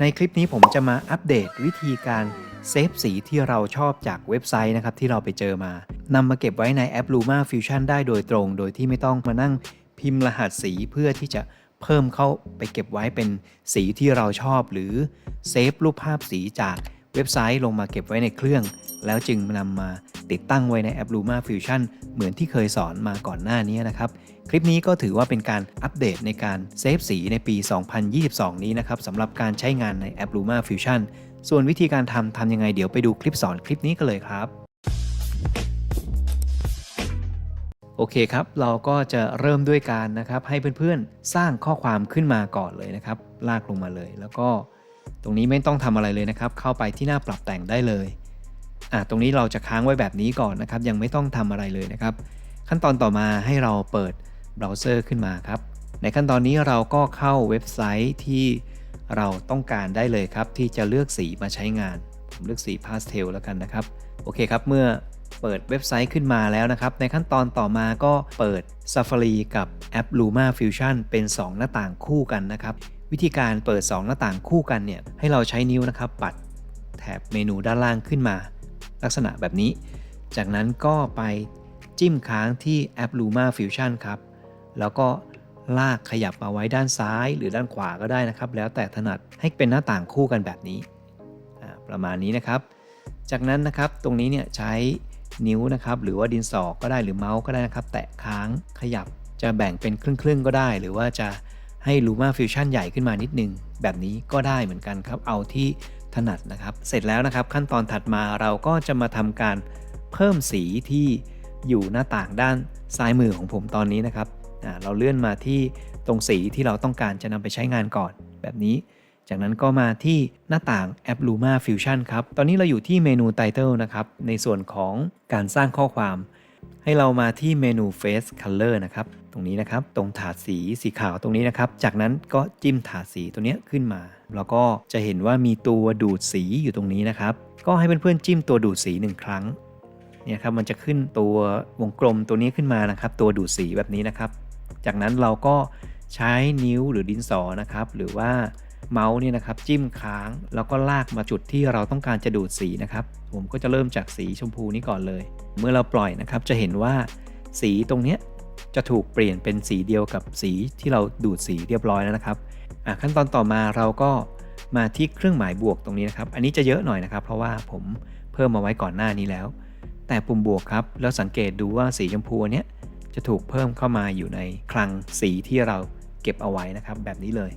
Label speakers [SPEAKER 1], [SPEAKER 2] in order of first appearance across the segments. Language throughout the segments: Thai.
[SPEAKER 1] ในคลิปนี้ผมจะมาอัปเดตวิธีการเซฟสีที่เราชอบจากเว็บไซต์นะครับที่เราไปเจอมานำมาเก็บไว้ในแอป Luma Fusion ได้โดยตรง โดยที่ไม่ต้องมานั่งพิมพ์รหัสสีเพื่อที่จะเพิ่มเข้าไปเก็บไว้เป็นสีที่เราชอบ หรือเซฟรูปภาพสีจากเว็บไซต์ลงมาเก็บไว้ในเครื่อง แล้วจึงนำมาติดตั้งไว้ในแอป Luma Fusion เหมือนที่เคยสอนมาก่อนหน้านี้นะครับ คลิปนี้ก็ถือว่าเป็นการอัปเดตในการเซฟสีในปี 2022 นี้นะครับสำหรับการใช้งานในแอป Luma Fusion ส่วนวิธีการทำทำยังไงเดี๋ยวไปดูคลิปสอนคลิปนี้กันเลยครับโอเคครับ เราก็จะเริ่มด้วยการนะครับให้เพื่อนๆ สร้างข้อความขึ้นมาก่อนเลยนะครับ ลากลงมาเลย แล้วก็ตรงนี้ไม่ต้องทำอะไรเลยนะครับ เข้าไปที่หน้าปรับแต่งได้เลยอะตรงนี้เราจะค้างไว้แบบนี้ก่อนนะครับ ยังไม่ต้องทำอะไรเลยนะครับ ขั้นตอนต่อมาให้เราเปิด เบราว์เซอร์ขึ้นมาครับ ในขั้นตอนนี้เราก็เข้าเว็บไซต์ที่เราต้องการได้เลยครับ ที่จะเลือกสีมาใช้งาน ผมเลือกสีพาสเทลแล้วกันนะครับ โอเคครับ เมื่อเปิดเว็บไซต์ขึ้นมาแล้วนะครับ ในขั้นตอนต่อมาก็เปิด Safari กับแอป Luma Fusion เป็น 2 หน้าต่างคู่กันนะครับ วิธีการเปิด 2 หน้าต่างคู่กันเนี่ย ให้เราใช้นิ้วนะครับปัดแถบเมนูด้านล่างขึ้นมา ลักษณะแบบนี้ จากนั้นก็ไปจิ้มค้างที่แอป Luma Fusion ครับ แล้วก็ลากขยับมาไว้ด้านซ้ายหรือด้านขวาก็ได้นะครับ แล้วแต่ถนัดให้เป็นหน้าต่างคู่กันแบบนี้ประมาณนี้นะครับ จากนั้นนะครับตรงนี้เนี่ยใช้นิ้วนะครับหรือว่าดินสอก็ได้หรือเมาส์ก็ได้นะครับ แตะค้างขยับจะแบ่งเป็นครึ่งๆก็ได้ หรือว่าจะให้ Luma Fusion ใหญ่ขึ้นมานิดนึง แบบนี้ก็ได้เหมือนกันครับ เอาที่ถนัดนะครับ เสร็จแล้วนะครับ ขั้นตอนถัดมาเราก็จะมาทำการเพิ่มสีที่อยู่หน้าต่างด้านซ้ายมือของผมตอนนี้นะครับ เราเลื่อนมาที่ตรงสีที่เราต้องการจะนำไปใช้งานก่อน แบบนี้ จากนั้นก็มาที่หน้าต่างแอป Luma Fusion ครับ ตอนนี้เราอยู่ที่เมนู Title นะครับ ในส่วนของการสร้างข้อความ ให้เรามาที่เมนู Face Color นะครับ ตรงนี้นะครับ ตรงถาดสีสีขาวตรงนี้นะครับ จากนั้นก็จิ้มถาดสีตัวนี้ขึ้นมา แล้วก็จะเห็นว่ามีตัวดูดสีอยู่ตรงนี้นะครับ ก็ให้เพื่อนๆจิ้มตัวดูดสีหนึ่งครั้งเนี่ยครับมันจะขึ้นตัววงกลมตัวนี้ขึ้นมานะครับ ตัวดูดสีแบบนี้นะครับ จากนั้นเราก็ใช้นิ้วหรือดินสอนะครับ หรือว่าเมาส์เนี่ยนะครับจิ้มค้าง แล้วก็ลากมาจุดที่เราต้องการจะดูดสีนะครับ ผมก็จะเริ่มจากสีชมพูนี้ก่อนเลย เมื่อเราปล่อยนะครับจะเห็นว่าสีตรงเนี้ยจะถูกเปลี่ยนเป็นสีเดียวกับสีที่เราดูดสีเรียบร้อยแล้วนะครับขั้นตอนต่อมาเราก็มาที่เครื่องหมายบวกตรงนี้นะครับ อันนี้จะเยอะหน่อยนะครับ เพราะว่าผมเพิ่มมาไว้ก่อนหน้านี้แล้ว แต่ปุ่มบวกครับแล้วสังเกตดูว่าสีชมพูเนี้ย จะถูกเพิ่มเข้ามาอยู่ในคลังสีที่เราเก็บเอาไว้นะครับ แบบนี้เลย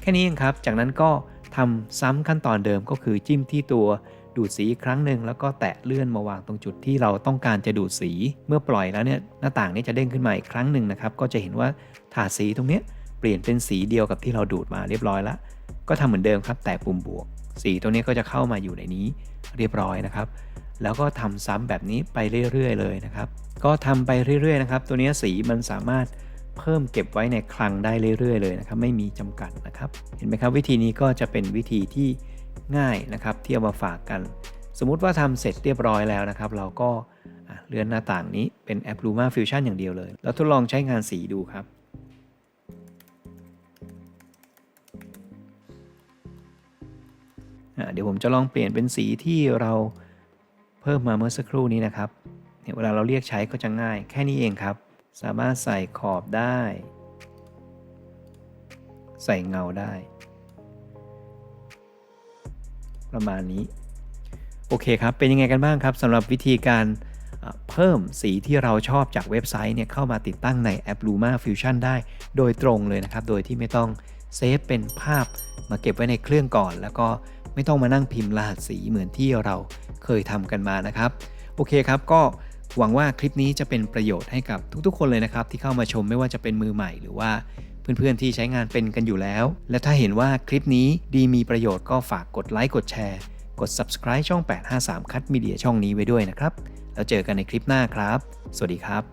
[SPEAKER 1] แค่นี้เองครับ จากนั้นก็ทำซ้ำขั้นตอนเดิมก็คือจิ้มที่ตัวดูดสีครั้งหนึ่งแล้วก็แตะเลื่อนมาวางตรงจุดที่เราต้องการจะดูดสี เมื่อปล่อยแล้วเนี่ยหน้าต่างนี้จะเด้งขึ้นมาอีกครั้งหนึ่งนะครับ ก็จะเห็นว่าถาดสีตรงนี้เปลี่ยนเป็นสีเดียวกับที่เราดูดมาเรียบร้อยแล้ว ก็ทำเหมือนเดิมครับ แตะปุ่มบวก สีตรงนี้ก็จะเข้ามาอยู่ในนี้เรียบร้อยนะครับ แล้วก็ทำซ้ำแบบนี้ไปเรื่อยๆ เลยนะครับ ก็ทำไปเรื่อยๆนะครับ ตัวนี้สีมันสามารถเพิ่มเก็บไว้ในคลังได้เรื่อยๆ เลยนะครับ ไม่มีจำกัดนะครับ เห็นไหมครับ วิธีนี้ก็จะเป็นวิธีที่ง่ายนะครับที่เอามาฝากกัน สมมุติว่าทำเสร็จเรียบร้อยแล้วนะครับ เราก็เลื่อนหน้าต่างนี้เป็นแอป Luma Fusion อย่างเดียวเลย แล้วทดลองใช้งานสีดูครับเดี๋ยวผมจะลองเปลี่ยนเป็นสีที่เรา เพิ่มมาเมื่อสักครู่นี้นะครับเนี่ยเวลาเราเรียกใช้ก็จะง่าย แค่นี้เองครับ สามารถใส่ขอบได้ ใส่เงาได้ ประมาณนี้ โอเคครับ เป็นยังไงกันบ้างครับสำหรับวิธีการเอ่อเพิ่มสีที่เราชอบจากเว็บไซต์เนี่ยเข้ามาติดตั้งในแอป Luma Fusion ได้โดยตรงเลยนะครับ โดยที่ไม่ต้องเซฟเป็นภาพมาเก็บไว้ในเครื่องก่อน แล้วก็ ไม่ต้องมานั่งพิมพ์รหัสสีเหมือนที่เราเคยทำกันมานะครับ โอเคครับก็หวังว่าคลิปนี้จะเป็นประโยชน์ให้กับทุกๆ คนเลยนะครับ ที่เข้ามาชมไม่ว่าจะเป็นมือใหม่หรือว่าเพื่อนๆที่ใช้งานเป็นกันอยู่แล้ว และถ้าเห็นว่าคลิปนี้ดีมีประโยชน์ก็ฝากกดไลค์กดแชร์ กด subscribe ช่อง 853 คัดมีเดียช่องนี้ไว้ด้วยนะครับ แล้วเจอกันในคลิปหน้าครับ สวัสดีครับ